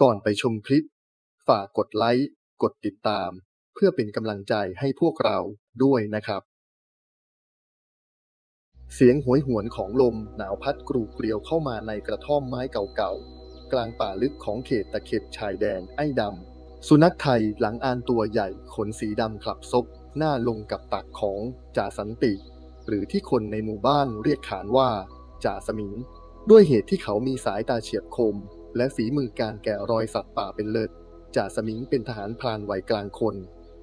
ก่อนไปชมคลิป ฝากกดไลค์ กดติดตาม เพื่อเป็นกำลังใจให้พวกเราด้วยนะครับ เสียงหวยหวนของลมหนาวพัดกรูเกลียวเข้ามาในกระท่อมไม้เก่าๆ กลางป่าลึกของเขตตะเข็บชายแดนไอ้ดำ สุนัขไทยหลังอานตัวใหญ่ขนสีดำคลับซบ หน้าลงกับตักของจ่าสันติ หรือที่คนในหมู่บ้านเรียกขานว่าจ่าสมิง ด้วยเหตุที่เขามีสายตาเฉียบคม และฝีมือการแกะรอยสัตว์ป่าเป็นเลิศจ่าสมิงเป็นทหารพรานวัยกลางคน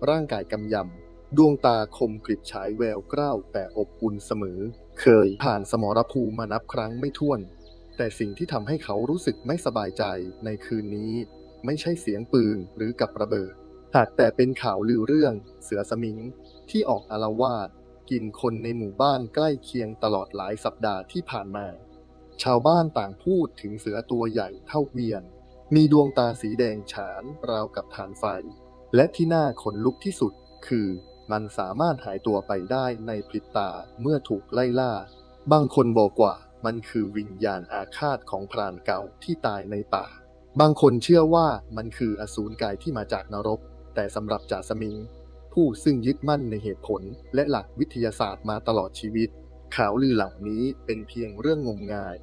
ร่างกายกำยำ ดวงตาคมกริบฉายแววกล้าวแต่อบอุ่นเสมอ เคยผ่านสมรภูมิมานับครั้งไม่ถ้วน แต่สิ่งที่ทำให้เขารู้สึกไม่สบายใจในคืนนี้ ไม่ใช่เสียงปืนหรือกับระเบิด หากแต่เป็นข่าวลือเรื่อง เสือสมิงที่ออกอาละวาดกินคนในหมู่บ้านใกล้เคียงตลอดหลายสัปดาห์ที่ผ่านมา ชาวบ้านต่างพูดถึงเสือตัวใหญ่เท่าเวียน มีดวงตาสีแดงฉานราวกับฐานไฟ และที่น่าขนลุกที่สุดคือมันสามารถหายตัวไปได้ในพริบตาเมื่อถูกไล่ล่า บางคนบอกว่ามันคือวิญญาณอาฆาตของพรานเก่าที่ตายในป่า บางคนเชื่อว่ามันคืออสูรกายที่มาจากนรก แต่สำหรับจ่าสมิง ผู้ซึ่งยึดมั่นในเหตุผลและหลักวิทยาศาสตร์มาตลอดชีวิต ข่าวลือเหล่านี้เป็นเพียงเรื่องงมงาย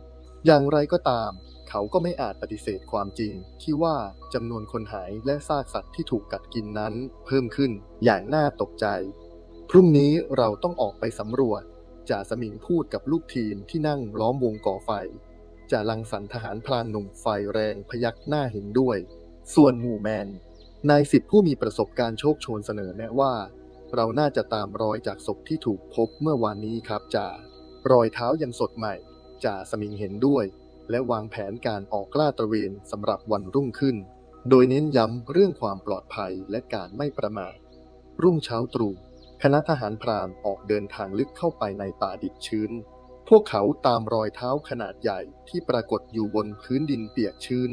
อย่างไรก็ตาม เขาก็ไม่อาจปฏิเสธความจริง ที่ว่าจำนวนคนหายและซากสัตว์ที่ถูกกัดกินนั้น เพิ่มขึ้นอย่างน่าตกใจ พรุ่งนี้เราต้องออกไปสำรวจจ่าสมิงพูดกับลูกทีมที่นั่งล้อมวงก่อไฟจ่าลังสรรค์ทหารพรานหนุ่มไฟแรงพยักหน้าเห็นด้วย ส่วนหมู่แมน นายสิทธิผู้มีประสบการณ์โชคโชนเสนอแนะว่า เราน่าจะตามรอยจากศพที่ถูกพบเมื่อวานนี้ครับจ่ารอยเท้ายังสดใหม่ จ่าสมิงเห็นด้วย และวางแผนการออกล่าตระเวนสำหรับวันรุ่งขึ้น โดยเน้นย้ำเรื่องความปลอดภัยและการไม่ประมาทรุ่งเช้าตรู่คณะทหารพรานออกเดินทางลึกเข้าไปในป่าดิบชื้น พวกเขาตามรอยเท้าขนาดใหญ่ที่ปรากฏอยู่บนพื้นดินเปียกชื้น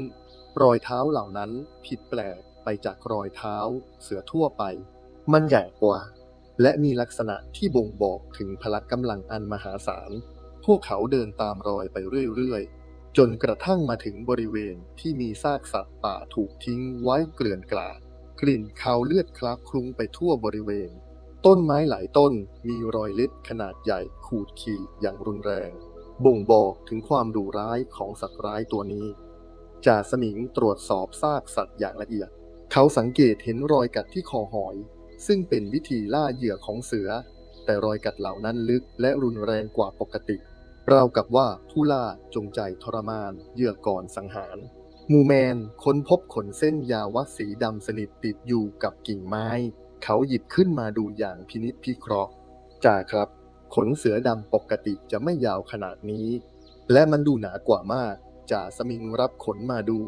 รอยเท้าเหล่านั้นผิดแปลกไปจากรอยเท้า เสือทั่วไป มันใหญ่กว่า และมีลักษณะที่บ่งบอกถึงพละกำลังอันมหาศาล พวกเขาเดินตามรอยไปเรื่อยๆ จนกระทั่งมาถึงบริเวณที่มีซากสัตว์ป่าถูกทิ้งไว้เกลื่อนกลาด กลิ่นคาวเลือดคลักคลุ้งไปทั่วบริเวณ ต้นไม้หลายต้นมีรอยเล็บขนาดใหญ่ขูดขีดอย่างรุนแรง บ่งบอกถึงความดุร้ายของสัตว์ร้ายตัวนี้ จ่าสมิงตรวจสอบซากสัตว์อย่างละเอียด เขาสังเกตเห็นรอยกัดที่คอหอย ซึ่งเป็นวิธีล่าเหยื่อของเสือ แต่รอยกัดเหล่านั้นลึกและรุนแรงกว่าปกติ ราวกับว่าผู้ล่าจงใจทรมานเหยื่อก่อนสังหาร มูแมนค้นพบขนเส้นยาวัสีดำสนิทติดอยู่กับกิ่งไม้ เขาหยิบขึ้นมาดูอย่างพินิษพิเคราะห์จ่าครับ ขนเสือดำปกติจะไม่ยาวขนาดนี้ และมันดูหนากว่ามากจ่าสมิงรับขนมาดู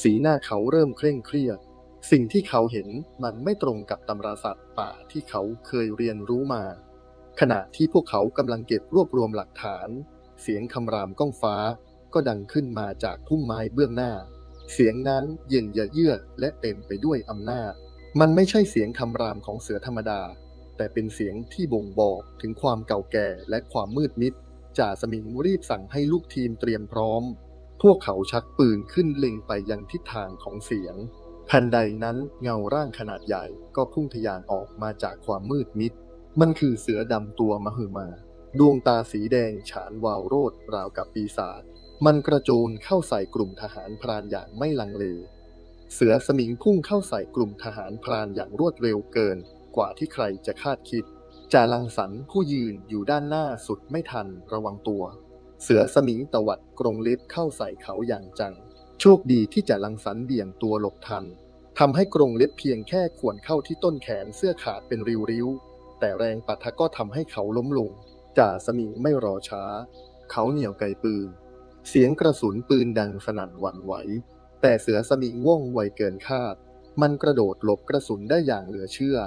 สีหน้าเขาเริ่มเคร่งเครียด สิ่งที่เขาเห็นมันไม่ตรงกับตำราสัตว์ป่าที่เขาเคยเรียนรู้มา ขณะที่พวกเขากำลังเก็บรวบรวมหลักฐาน เสียงคำรามก้องฟ้าก็ดังขึ้นมาจากพุ่มไม้เบื้องหน้า เสียงนั้นเย็นยะเยือกและเต็มไปด้วยอำนาจ มันไม่ใช่เสียงคำรามของเสือธรรมดา แต่เป็นเสียงที่บ่งบอกถึงความเก่าแก่และความมืดมิด จ่าสมิงรีบสั่งให้ลูกทีมเตรียมพร้อม พวกเขาชักปืนขึ้นเล็งไปยังทิศทางของเสียงทันใดนั้นเงาร่างขนาดใหญ่ก็พุ่งทะยานออกมาจากความมืดมิด มันคือเสือดำตัวมหึมา ดวงตาสีแดงฉานวาวโรดราวกับปีศาจมันกระโจนเข้าใส่กลุ่มทหารพรานอย่างไม่ลังเล เสือสมิงพุ่งเข้าใส่กลุ่มทหารพรานอย่างรวดเร็วเกิน กว่าที่ใครจะคาดคิดจ่าลังสรรค์ผู้ยืนอยู่ด้านหน้าสุดไม่ทันระวังตัว เสือสมิงตวัดกรงเล็บเข้าใส่เขาอย่างจัง โชคดีที่จ่าลังสรรค์เบี่ยงตัวหลบทันทำให้กรงเล็บเพียงแค่ข่วนเข้าที่ต้นแขนเสื้อขาดเป็นริ้วๆ แต่แรงปะทะก็ทำให้เขาล้มลง จ่าสมิงไม่รอช้า เขาเหนี่ยวไกปืน เสียงกระสุนปืนดังสนั่นหวั่นไหว แต่เสือสมิงว่องไวเกินคาด มันกระโดดหลบกระสุนได้อย่างเหลือเชื่อ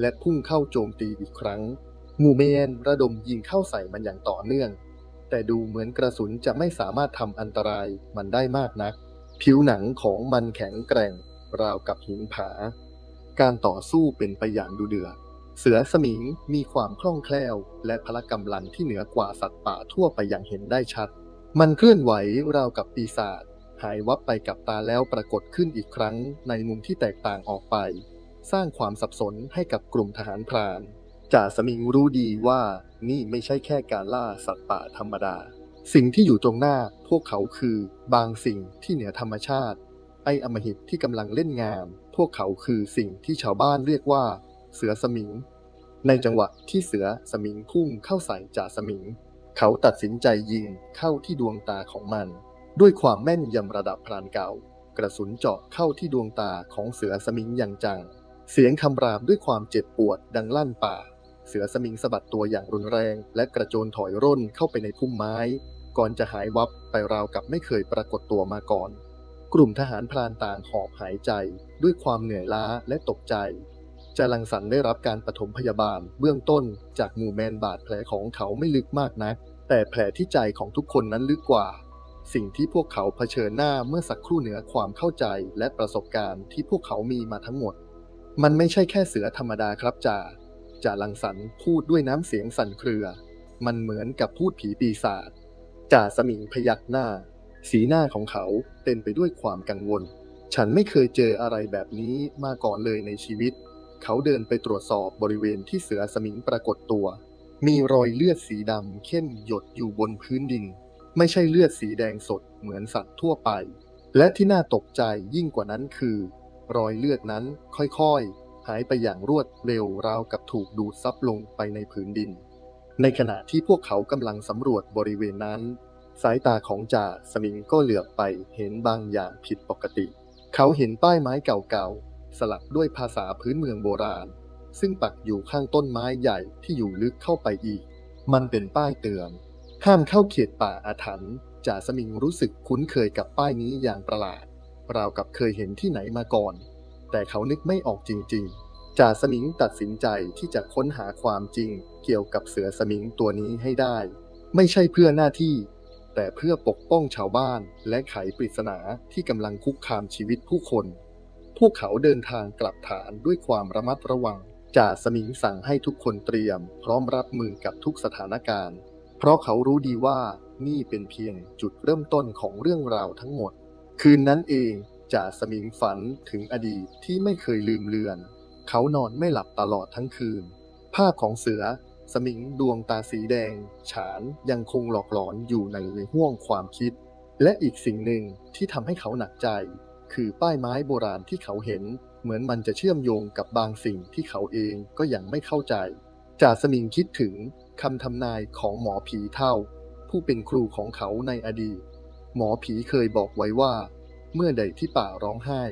และพุ่งเข้าโจมตีอีกครั้ง มูเมนระดมยิงเข้าใส่มันอย่างต่อเนื่อง แต่ดูเหมือนกระสุนจะไม่สามารถทำอันตรายมันได้มากนัก ผิวหนังของมันแข็งแกร่งราวกับหินผา การต่อสู้เป็นไปอย่างดุเดือด เสือสมิงมีความคล่องแคล่ว และพละกำลังที่เหนือกว่าสัตว์ป่าทั่วไปอย่างเห็นได้ชัด มันเคลื่อนไหวราวกับปีศาจหายวับไปกับตาแล้วปรากฏขึ้นอีกครั้งในมุมที่แตกต่างออกไป สร้างความสับสนให้กับกลุ่มทหารพรานจ่าสมิงรู้ดีว่านี่ไม่ใช่แค่การล่าสัตว์ป่าธรรมดา สิ่งที่อยู่ตรงหน้าพวกเขาคือบางสิ่งที่เหนือธรรมชาติ ไอ้อมหิตที่กำลังเล่นงาน พวกเขาคือสิ่งที่ชาวบ้านเรียกว่า เสือสมิง ในจังหวะที่เสือสมิงพุ่งเข้าใส่จ่าสมิง เขาตัดสินใจยิงเข้าที่ดวงตาของมัน ด้วยความแม่นยำระดับพรานเก่า กระสุนเจาะเข้าที่ดวงตาของเสือสมิงอย่างจัง เสียงคำรามด้วยความเจ็บปวดดังลั่นป่า เสือสมิงสะบัดตัวอย่างรุนแรง และกระโจนถอยร่นเข้าไปในพุ่มไม้ ก่อนจะหายวับไปราวกับไม่เคยปรากฏตัวมาก่อนกลุ่มทหารพรานต่างหอบหายใจด้วยความเหนื่อยล้าและตกใจ จารังสรรค์ได้รับการปฐมพยาบาลเบื้องต้นจากหมู่แมนบาดแผลของเขาไม่ลึกมากนัก แต่แผลที่ใจของทุกคนนั้นลึกกว่า สิ่งที่พวกเขาเผชิญหน้าเมื่อสักครู่เหนือความเข้าใจและประสบการณ์ที่พวกเขามีมาทั้งหมด มันไม่ใช่แค่เสือธรรมดาครับจ่าจ่าลังสรรค์พูดด้วยน้ำเสียงสั่นเครือ มันเหมือนกับพูดผีปีศาจจ่าสมิงพยักหน้า สีหน้าของเขาเต็มไปด้วยความกังวล ฉันไม่เคยเจออะไรแบบนี้มาก่อนเลยในชีวิต เขาเดินไปตรวจสอบบริเวณที่เสือสมิงปรากฏตัว มีรอยเลือดสีดำเข้มหยดอยู่บนพื้นดิน ไม่ใช่เลือดสีแดงสดเหมือนสัตว์ทั่วไป และที่น่าตกใจยิ่งกว่านั้นคือ รอยเลือดนั้นค่อยๆ หายไปอย่างรวดเร็วราวกับถูกดูดซับลงไปในผืนดิน ในขณะที่พวกเขากำลังสำรวจบริเวณนั้น สายตาของจ่าสมิงก็เหลือบไปเห็นบางอย่างผิดปกติ เขาเห็นป้ายไม้เก่าๆ สลักด้วยภาษาพื้นเมืองโบราณ ซึ่งปักอยู่ข้างต้นไม้ใหญ่ที่อยู่ลึกเข้าไปอีก มันเป็นป้ายเตือน ห้ามเข้าเขตป่าอาถรรพ์จ่าสมิงรู้สึกคุ้นเคยกับป้ายนี้อย่างประหลาด ราวกับเคยเห็นที่ไหนมาก่อน แต่เขานึกไม่ออกจริง ๆ จ่าสมิงตัดสินใจที่จะค้นหาความจริง เกี่ยวกับเสือสมิงตัวนี้ให้ได้ ไม่ใช่เพื่อหน้าที่ แต่เพื่อปกป้องชาวบ้านและไขปริศนาที่กำลังคุกคามชีวิตผู้คน พวกเขาเดินทางกลับฐานด้วยความระมัดระวังจ่าสมิงสั่งให้ทุกคนเตรียม พร้อมรับมือกับทุกสถานการณ์ เพราะเขารู้ดีว่านี่เป็นเพียงจุดเริ่มต้นของเรื่องราวทั้งหมด คืนนั้นเองจ่าสมิงฝันถึงอดีตที่ไม่เคยลืมเลือน เขานอนไม่หลับตลอดทั้งคืน ภาพของเสือ สมิงดวงตาสีแดง ฉานยังคงหลอกหลอนอยู่ในห้วงความคิด และอีกสิ่งหนึ่งที่ทำให้เขาหนักใจ คือป้ายไม้โบราณที่เขาเห็น เหมือนมันจะเชื่อมโยงกับบางสิ่งที่เขาเองก็ยังไม่เข้าใจจ่าสมิงคิดถึงคำทำนายของหมอผีเท่า ผู้เป็นครูของเขาในอดีต หมอผีเคยบอกไว้ว่า เมื่อใดที่ป่าร้องไห้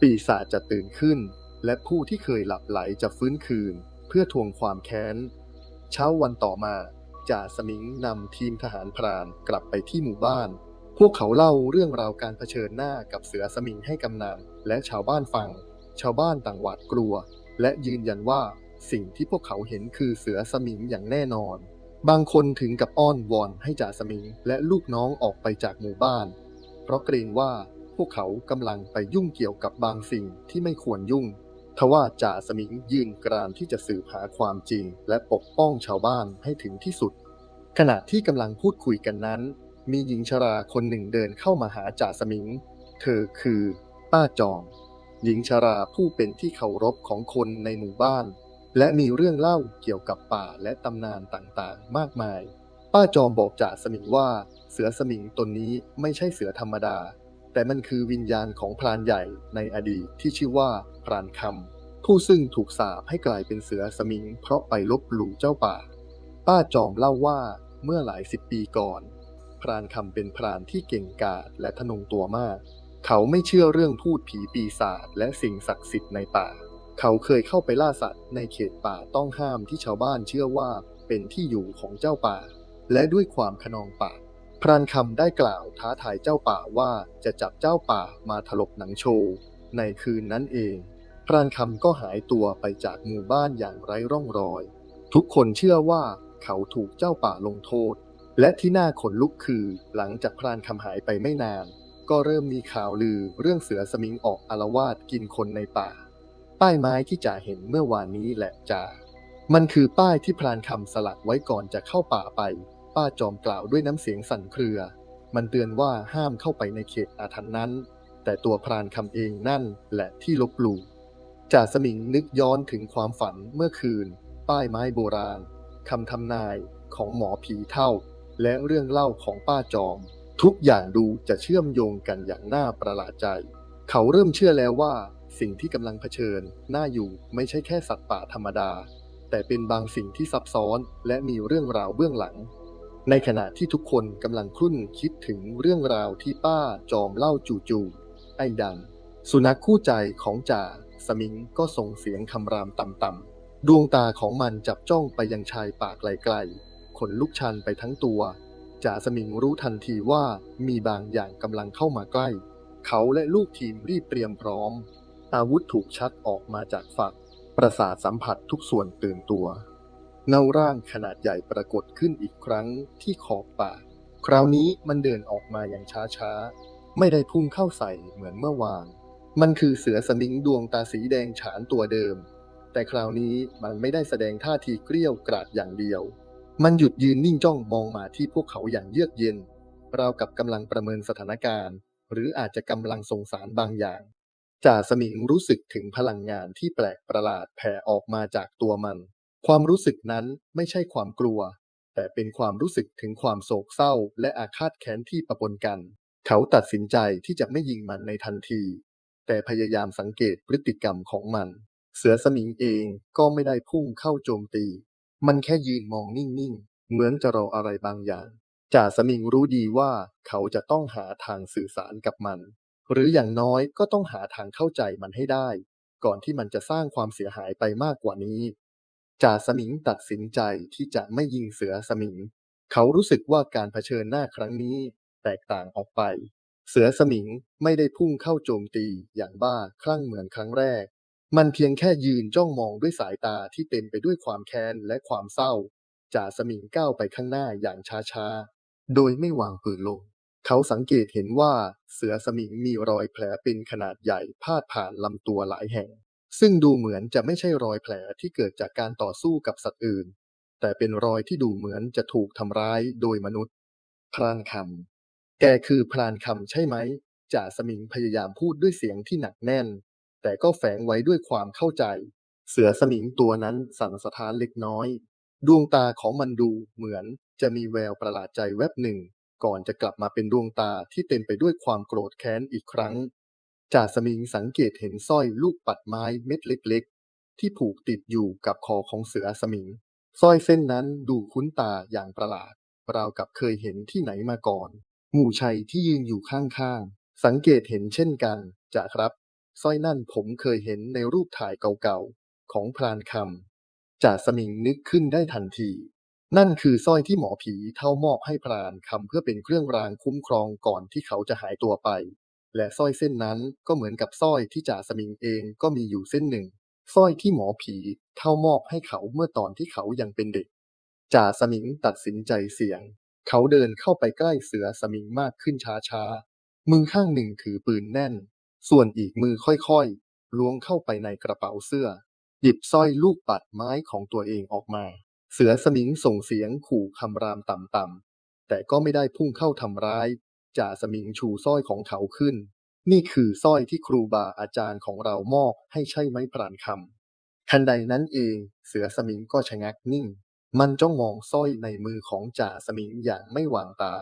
ปีศาจจะตื่นขึ้น และผู้ที่เคยหลับไหลจะฟื้นคืน เพื่อทวงความแค้น เช้าวันต่อมาจ่าสมิงนำทีมทหารพรานกลับไปที่หมู่บ้าน พวกเขาเล่าเรื่องราวการเผชิญหน้ากับเสือสมิงให้กำนันและชาวบ้านฟัง ชาวบ้านต่างหวาดกลัว และยืนยันว่าสิ่งที่พวกเขาเห็นคือเสือสมิงอย่างแน่นอน บางคนถึงกับอ้อนวอนให้จ่าสมิงและลูกน้องออกไปจากหมู่บ้าน เพราะเกรงว่าพวกเขากำลังไปยุ่งเกี่ยวกับบางสิ่งที่ไม่ควรยุ่ง ทว่าจ่าสมิงยืนกรานที่จะสืบหาความจริง และปกป้องชาวบ้านให้ถึงที่สุด ขณะที่กำลังพูดคุยกันนั้น มีหญิงชราคนหนึ่งเดินเข้ามาหาจ่าสมิง เธอคือ ป้าจอม หญิงชราผู้เป็นที่เคารพของคนในหมู่บ้าน และมีเรื่องเล่าเกี่ยวกับป่าและตำนานต่างๆ มากมาย ป้าจอมบอกจ่าสมิงว่าเสือสมิงตนนี้ไม่ใช่เสือธรรมดา แต่มันคือวิญญาณของพรานใหญ่ในอดีตที่ชื่อว่าพรานคำผู้ซึ่งถูกสาปให้กลายเป็นเสือสมิง เพราะไปลบหลู่เจ้าป่า ป้าจอมเล่าว่าเมื่อหลายสิบปีก่อน พรานคำเป็นพรานที่เก่งกาจและทะนงตัวมาก เขาไม่เชื่อเรื่องพูดผีปีศาจและสิ่งศักดิ์สิทธิ์ในป่า เขาเคยเข้าไปล่าสัตว์ในเขตป่าต้องห้ามที่ชาวบ้านเชื่อว่าเป็นที่อยู่ของเจ้าป่า และด้วยความขนองปากพรานคำได้กล่าวท้าทายเจ้าป่าว่าจะจับเจ้าป่ามาถลกหนังโชว์ในคืนนั้นเอง พรานคำก็หายตัวไปจากหมู่บ้านอย่างไร้ร่องรอย ทุกคนเชื่อว่าเขาถูกเจ้าป่าลงโทษ และที่น่าขนลุกคือ หลังจากพรานคำหายไปไม่นาน ก็เริ่มมีข่าวลือเรื่องเสือสมิงออกอารวาสกินคนในป่า ป้ายไม้ที่จ่าเห็นเมื่อวานนี้แหละจ่ามันคือป้ายที่พรานคำสลักไว้ก่อนจะเข้าป่าไป ป้าจอมกล่าวด้วยน้ำเสียงสั่นเครือ มันเตือนว่าห้ามเข้าไปในเขตอาถรรพ์นั้น แต่ตัวพรานคำเองนั่นแหละที่ลบหลู่จ่าสมิงนึกย้อนถึงความฝันเมื่อคืน ป้ายไม้โบราณคำทำนายของหมอผีเท่า และเรื่องเล่าของป้าจอม ทุกอย่างดูจะเชื่อมโยงกันอย่างน่าประหลาดใจ เขาเริ่มเชื่อแล้วว่า สิ่งที่กำลังเผชิญน่าอยู่ไม่ใช่แค่สัตว์ป่าธรรมดา แต่เป็นบางสิ่งที่ซับซ้อนและมีเรื่องราวเบื้องหลัง ในขณะที่ทุกคนกำลังครุ่นคิดถึงเรื่องราวที่ป้าจอมเล่าจู่ๆไอ้ดัง สุนัขคู่ใจของจ่าสมิงก็ส่งเสียงคำรามต่ำๆดวงตาของมันจับจ้องไปยังชายป่าไกลๆ ขนลุกชันไปทั้งตัวจ่าสมิงรู้ทันทีว่ามีบางอย่างกำลังเข้ามาใกล้ เขาและลูกทีมรีบเตรียมพร้อม อาวุธถูกชักออกมาจากฝัก ประสาทสัมผัสทุกส่วนตื่นตัวเงาร่างขนาดใหญ่ปรากฏขึ้นอีกครั้งที่ขอบป่า คราวนี้มันเดินออกมาอย่างช้าๆ ไม่ได้พุ่งเข้าใส่เหมือนเมื่อวาน มันคือเสือสมิงดวงตาสีแดงฉานตัวเดิม แต่คราวนี้มันไม่ได้แสดงท่าทีเกลี้ยวกราดอย่างเดียว มันหยุดยืนนิ่งจ้องมองมาที่พวกเขาอย่างเยือกเย็น ราวกับกำลังประเมินสถานการณ์ หรืออาจจะกำลังสงสารบางอย่าง จ่าสมิงรู้สึกถึงพลังงานที่แปลกประหลาดแผ่ออกมาจากตัวมัน ความรู้สึกนั้นไม่ใช่ความกลัว แต่เป็นความรู้สึกถึงความโศกเศร้า และอาฆาตแค้นที่ปะปนกัน เขาตัดสินใจที่จะไม่ยิงมันในทันที แต่พยายามสังเกตพฤติกรรมของมัน เสือสมิงเองก็ไม่ได้พุ่งเข้าโจมตี มันแค่ยืนมองนิ่งๆ เหมือนจะรออะไรบางอย่าง จ่าสมิงรู้ดีว่าเขาจะต้องหาทางสื่อสารกับมัน หรืออย่างน้อยก็ต้องหาทางเข้าใจมันให้ได้ ก่อนที่มันจะสร้างความเสียหายไปมากกว่านี้ จ่าสมิงตัดสินใจที่จะไม่ยิงเสือสมิง เขารู้สึกว่าการเผชิญหน้าครั้งนี้แตกต่างออกไป เสือสมิงไม่ได้พุ่งเข้าโจมตีอย่างบ้าคลั่งเหมือนครั้งแรก มันเพียงแค่ยืนจ้องมองด้วยสายตาที่เต็มไปด้วยความแค้นและความเศร้าจ่าสมิงก้าวไปข้างหน้าอย่างช้าๆ โดยไม่วางปืนลง เขาสังเกตเห็นว่าเสือสมิงมีรอยแผลเป็นขนาดใหญ่พาดผ่านลำตัวหลายแห่ง ซึ่งดูเหมือนจะไม่ใช่รอยแผลที่เกิดจากการต่อสู้กับสัตว์อื่น แต่เป็นรอยที่ดูเหมือนจะถูกทำร้ายโดยมนุษย์ พรานคำ แกคือพรานคำใช่ไหมจ่าสมิงพยายามพูดด้วยเสียงที่หนักแน่น แต่ก็แฝงไว้ด้วยความเข้าใจ เสือสมิงตัวนั้นสั่นสะท้านเล็กน้อย ดวงตาของมันดูเหมือนจะมีแววประหลาดใจแวบหนึ่ง ก่อนจะกลับมาเป็นดวงตาที่เต็มไปด้วยความโกรธแค้นอีกครั้งจ่าสมิงสังเกตเห็นสร้อยลูกปัดไม้เม็ดเล็กๆ ที่ผูกติดอยู่กับคอของเสือสมิงสร้อยเส้นนั้นดูคุ้นตาอย่างประหลาดราวกับเคยเห็นที่ไหนมาก่อน หมู่ชัยที่ยืนอยู่ข้างๆ สังเกตเห็นเช่นกันจ่าครับ สร้อยนั่นผมเคยเห็นในรูปถ่ายเก่าๆ ของพรานคำจ่าสมิงนึกขึ้นได้ทันที นั่นคือสร้อยที่หมอผีเท่ามอบให้พรานคำเพื่อเป็นเครื่องรางคุ้มครองก่อนที่เขาจะหายตัวไป และสร้อยเส้นนั้นก็เหมือนกับสร้อยที่จ่าสมิงเองก็มีอยู่เส้นหนึ่งสร้อยที่หมอผีเท่ามอบให้เขาเมื่อตอนที่เขายังเป็นเด็กจ่าสมิงตัดสินใจเสี่ยง เขาเดินเข้าไปใกล้เสือสมิงมากขึ้นช้าๆ มือข้างหนึ่งถือปืนแน่น ส่วนอีกมือค่อยๆ ล้วงเข้าไปในกระเป๋าเสื้อ หยิบสร้อยลูกปัดไม้ของตัวเองออกมา เสือสมิงส่งเสียงขู่คำรามต่ำๆ แต่ก็ไม่ได้พุ่งเข้าทำร้าย จ่าสมิงชูสร้อยของเขาขึ้น นี่คือสร้อยที่ครูบาอาจารย์ของเรามอบให้ใช่ไหมปราณคำทันใดนั้นเอง เสือสมิงก็ชะงักนิ่ง มันจ้องมองสร้อยในมือของจ่าสมิงอย่างไม่วางตา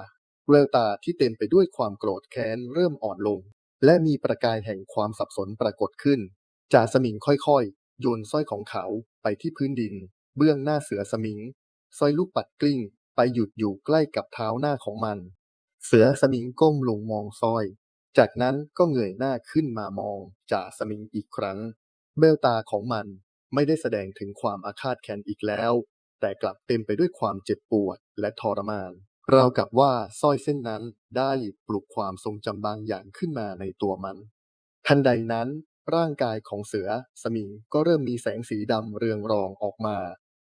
แววตาที่เต็มไปด้วยความโกรธแค้นเริ่มอ่อนลง และมีประกายแห่งความสับสนปรากฏขึ้นจ่าสมิงค่อยๆ โยนสร้อยของเขาไปที่พื้นดิน เบื้องหน้าเสือสมิงสร้อยลูกปัดกลิ้ง ไปหยุดอยู่ใกล้กับเท้าหน้าของมัน เสือสมิงก้มลงมองสร้อย จากนั้นก็เงยหน้าขึ้นมามองจ่าสมิงอีกครั้ง เบลตาของมันไม่ได้แสดงถึงความอาฆาตแค้นอีกแล้ว แต่กลับเต็มไปด้วยความเจ็บปวดและทรมาน ราวกับว่าสร้อยเส้นนั้นได้ปลุกความทรงจำบางอย่างขึ้นมาในตัวมัน ทันใดนั้น ร่างกายของเสือสมิงก็เริ่มมีแสงสีดำเรืองรองออกมา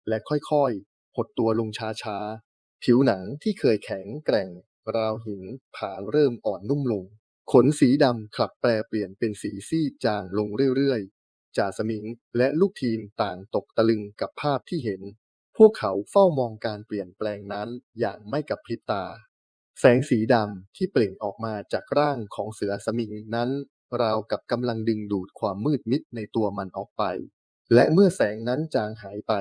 และค่อยๆ หดตัวลงช้าๆ ผิวหนังที่เคยแข็งแกร่ง ราวหินผาเริ่มอ่อนนุ่มลง ขนสีดำกลับแปลเปลี่ยนเป็นสีซีดจางลงเรื่อยๆจ่าสมิงและลูกทีมต่างตกตะลึงกับภาพที่เห็น พวกเขาเฝ้ามองการเปลี่ยนแปลงนั้นอย่างไม่กับพริบตา แสงสีดำที่เปล่งออกมาจากร่างของเสือสมิงนั้นราวกับกำลังดึงดูดความมืดมิดในตัวมันออกไป และเมื่อแสงนั้นจางหายไป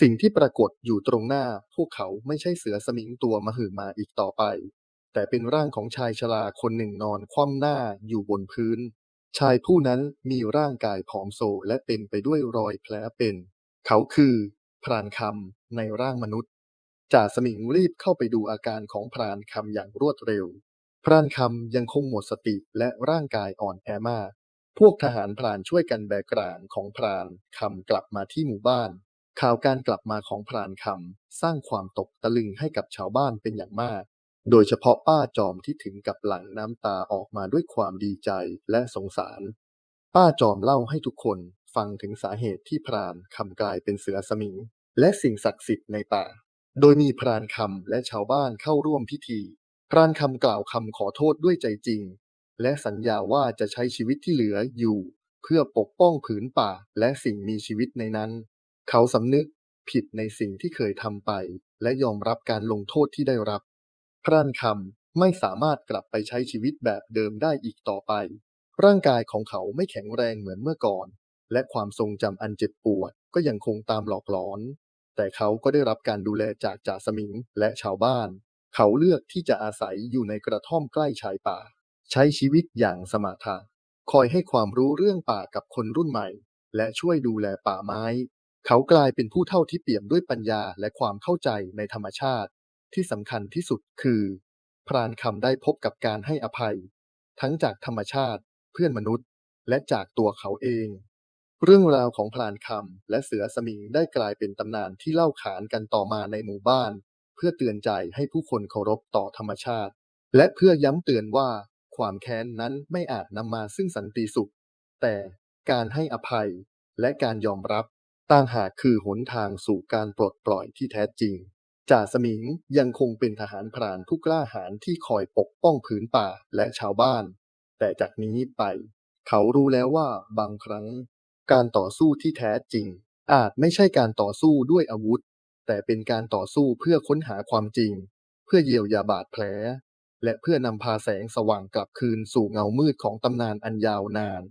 สิ่งที่ปรากฏอยู่ตรงหน้า พวกเขาไม่ใช่เสือสมิงตัวมหึมาอีกต่อไป แต่เป็นร่างของชายชราคนหนึ่งนอนคว่ำหน้าอยู่บนพื้น ชายผู้นั้นมีร่างกายผอมโซและเต็มไปด้วยรอยแผลเป็น เขาคือ พรานคำในร่างมนุษย์จ่าสมิงรีบเข้าไปดูอาการของพรานคำอย่างรวดเร็ว พรานคำยังคงหมดสติและร่างกายอ่อนแอมาก พวกทหารพรานช่วยกันแบกกร่างของพรานคำกลับมาที่หมู่บ้าน ข่าวการกลับมาของพรานคำสร้างความตกตะลึงให้กับชาวบ้านเป็นอย่างมาก โดยเฉพาะป้าจอมที่ถึงกับหลั่งน้ำตาออกมาด้วยความดีใจและสงสาร ป้าจอมเล่าให้ทุกคน ฟังถึงสาเหตุที่พรานคำกลายเป็นเสือสมิง และสิ่งศักดิ์สิทธิ์ในป่า โดยมีพรานคำและชาวบ้านเข้าร่วมพิธี พรานคำกล่าวคำขอโทษด้วยใจจริง และสัญญาว่าจะใช้ชีวิตที่เหลืออยู่ เพื่อปกป้องผืนป่าและสิ่งมีชีวิตในนั้น เขาสำนึกผิดในสิ่งที่เคยทำไป และยอมรับการลงโทษที่ได้รับ พรานคำไม่สามารถกลับไปใช้ชีวิตแบบเดิมได้อีกต่อไป ร่างกายของเขาไม่แข็งแรงเหมือนเมื่อก่อน และความทรงจำอันเจ็บปวดก็ยังคงตามหลอกหลอน แต่เขาก็ได้รับการดูแลจากจ่าสมิงและชาวบ้าน เขาเลือกที่จะอาศัยอยู่ในกระท่อมใกล้ชายป่า ใช้ชีวิตอย่างสมถะคอยให้ความรู้เรื่องป่ากับคนรุ่นใหม่ และช่วยดูแลป่าไม้ เขากลายเป็นผู้เท่าที่เปี่ยมด้วยปัญญาและความเข้าใจในธรรมชาติ ที่สำคัญที่สุดคือ พรานคำได้พบกับการให้อภัย ทั้งจากธรรมชาติ เพื่อนมนุษย์ และจากตัวเขาเอง เรื่องราวของพรานคำและเสือสมิงได้กลายเป็นตำนานที่เล่าขานกันต่อมาในหมู่บ้าน เพื่อเตือนใจให้ผู้คนเคารพต่อธรรมชาติ และเพื่อย้ำเตือนว่าความแค้นนั้นไม่อาจนำมาซึ่งสันติสุข แต่การให้อภัยและการยอมรับต่างหากคือหนทางสู่การปลดปล่อยที่แท้จริงจ่าสมิงยังคงเป็นทหารพรานผู้กล้าหาญที่คอยปกป้องผืนป่าและชาวบ้าน แต่จากนี้ไป เขารู้แล้วว่าบางครั้ง การต่อสู้ที่แท้จริง อาจไม่ใช่การต่อสู้ด้วยอาวุธ แต่เป็นการต่อสู้เพื่อค้นหาความจริง เพื่อเยียวยาบาดแผล และเพื่อนำพาแสงสว่างกลับคืนสู่เงามืดของตำนานอันยาวนาน